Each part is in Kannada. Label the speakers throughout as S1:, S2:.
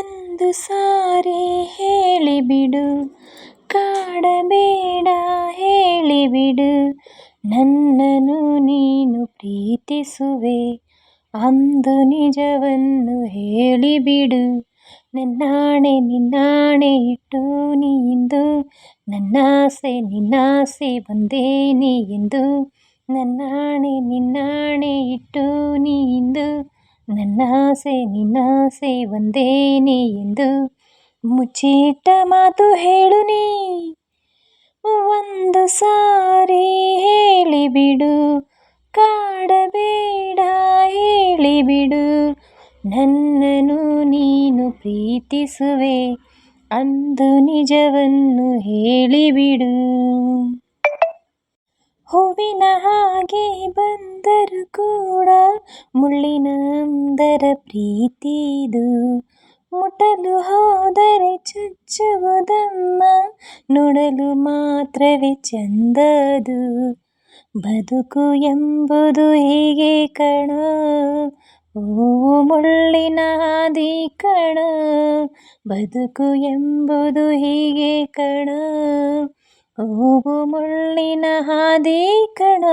S1: ಒಂದು ಸಾರಿ ಹೇಳಿಬಿಡು. ಕಾಡಬೇಡ ಹೇಳಿಬಿಡು. ನನ್ನನು ನೀನು ಪ್ರೀತಿಸುವೆ. ಅಂದು ನಿಜವನ್ನು ಹೇಳಿಬಿಡು. ನನ್ನಾಣೆ ನಿನ್ನಾಣೆ ಇಟ್ಟು ನೀ ಇಂದು. ನನ್ನಾಸೆ ನಿನ್ನಾಸೆ ಬಂದೇ ನೀ ಎಂದು. ನನ್ನಾಣೆ ನಿನ್ನಾಣೆ ಇಟ್ಟು ನೀ ಇಂದು. ನನ್ನಾಸೆ, ನಿನ್ನಾಸೆ ಒಂದೇ ನೀ ಎಂದು ಮುಚ್ಚಿಟ್ಟ ಮಾತು ಹೇಳು ನೀ. ಒಂದು ಸಾರಿ ಹೇಳಿಬಿಡು, ಕಾಡಬೇಡ ಹೇಳಿಬಿಡು. ನನ್ನನ್ನು ನೀನು ಪ್ರೀತಿಸುವೆ, ಅಂದು ನಿಜವನ್ನು ಹೇಳಿಬಿಡು. ಹೂವಿನ ಹಾಗೆ ಬಂದರು ಕೂಡ ಮುಳ್ಳಿನ ಪ್ರೀತಿದು ಮುಟ್ಟಲು ಹೋದರೆ ಚುಚ್ಚುವುದಮ್ಮ ನೋಡಲು ಮಾತ್ರವೇ ಚಂದದು. ಬದುಕು ಎಂಬುದು ಹೀಗೆ ಕಣ? ಓ, ಮುಳ್ಳಿನ ಹಾದಿ ಕಣ. ಬದುಕು ಎಂಬುದು ಹೀಗೆ ಕಣ? ಹೂವು ಮುಳ್ಳಿನ ಹಾದಿ ಕಣ,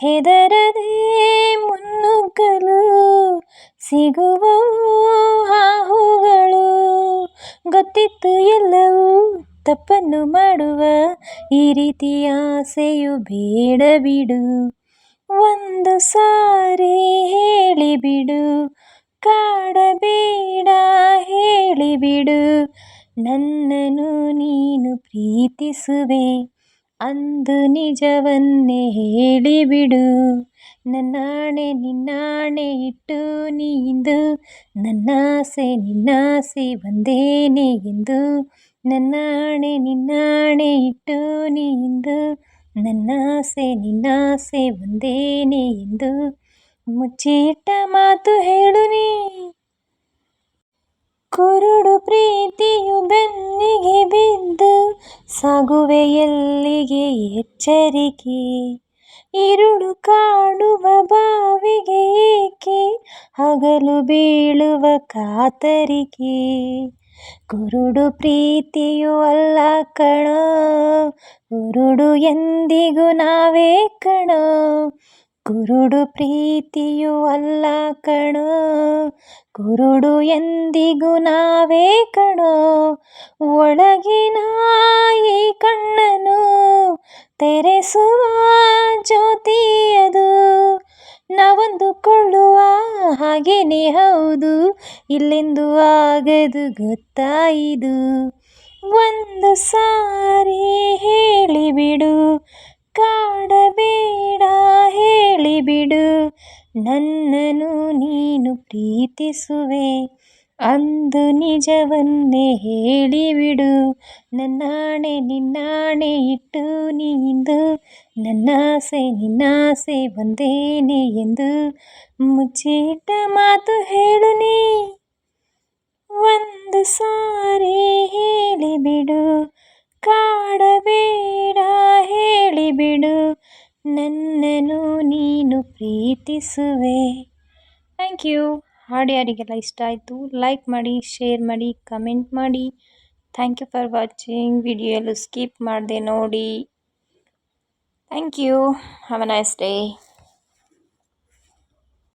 S1: ಹೆದರದೆ ಮುನ್ನುಗ್ಗಲು ಸಿಗುವ ಹಾಹುಗಳು. ಗೊತ್ತಿತ್ತು ಎಲ್ಲವೂ ತಪ್ಪನ್ನು ಮಾಡುವ ಈ ರೀತಿ ಆಸೆಯು ಬೇಡ ಬಿಡು. ಒಂದು ಸಾರಿ ಹೇಳಿಬಿಡು, ಕಾಡಬೇಡ ಹೇಳಿಬಿಡು. ನನ್ನನ್ನು ನೀನು ಪ್ರೀತಿಸುವೆ. ಅಂದು ನಿಜವನ್ನೇ ಹೇಳಿಬಿಡು. ನನ್ನಾಣೆ ನಿನ್ನಾಣೆ ಇಟ್ಟು ನೀಂದು ನನ್ನಾಸೆ ನಿನ್ನಾಸೆ ಒಂದೇನೆ ಎಂದು. ನನ್ನಾಣೆ ನಿನ್ನಾಣೆ ಇಟ್ಟು ನೀಂದು ನನ್ನಾಸೆ ನಿನ್ನಾಸೆ ಒಂದೇನೆ ಎಂದು. ಮುಚ್ಚಿಟ್ಟ ಮಾತು ಹೇಳು ನೀ. ಕುರುಡು ಬಿದ್ದು ಸಾಗುವೆ ಎಲ್ಲಿಗೆ ಎಚ್ಚರಿಕೆ ഇരുಳು ಕಾಣುವ ಬಾವಿಗೆ ಏಕೆ, ಹಗಲು ಬೀಳುವ ಕಾತರಿಕೆ. ಕುರುಡು ಪ್ರೀತಿಯು ಅಲ್ಲ ಕಣ, ಕುರುಡು ಎಂದಿಗೂ ನಾವೇ ಕಣ ಕುರುಡು ಪ್ರೀತಿಯು ಅಲ್ಲ ಕಣ. ಕುರುಡು ಎಂದಿಗೂ ನಾವೇ ಕಣ. ಒಳಗಿನ ಈ ಕಣ್ಣನು, ತೆರೆಸುವ ಜ್ಯೋತಿಯದು. ನಾವೊಂದುಕೊಳ್ಳುವ ಹಾಗೇನೆ ಹೌದು, ಇಲ್ಲೆಂದು ಆಗದು ಗೊತ್ತಾಯಿದು. ಒಂದು ಸಾರಿ ನನ್ನನ್ನು ನೀನು ಪ್ರೀತಿಸುವೆ. ಅಂದು ನಿಜವನ್ನೇ ಹೇಳಿಬಿಡು. ನನ್ನಾಣೆ ನಿನ್ನಾಣೆ ಇಟ್ಟು ನೀಂದು ನನ್ನಾಸೆ ನಿನ್ನಾಸೆ ಬಂದೇನೆ ಎಂದು ಮುಚ್ಚಿಟ್ಟ ಮಾತು ಹೇಳು ನೀ. ಒಂದು ಸಾರಿ ಹೇಳಿಬಿಡು. ಕಾಡಬೇಡ ಹೇಳಿಬಿಡು. ನನ್ನನು ನೀನು ಪ್ರೀತಿಸುವೆ. Thank you. ಹಾಡು ಯಾರಿಗೆಲ್ಲ ಇಷ್ಟ ಆಯಿತು. ಲೈಕ್ ಮಾಡಿ ಶೇರ್ ಮಾಡಿ ಕಮೆಂಟ್ ಮಾಡಿ. ಥ್ಯಾಂಕ್ ಯು ಫಾರ್ ವಾಚಿಂಗ್ ವಿಡಿಯೋಲ್ಲೂ ಸ್ಕಿಪ್ ಮಾಡಿದೆ ನೋಡಿ. Thank you have a nice day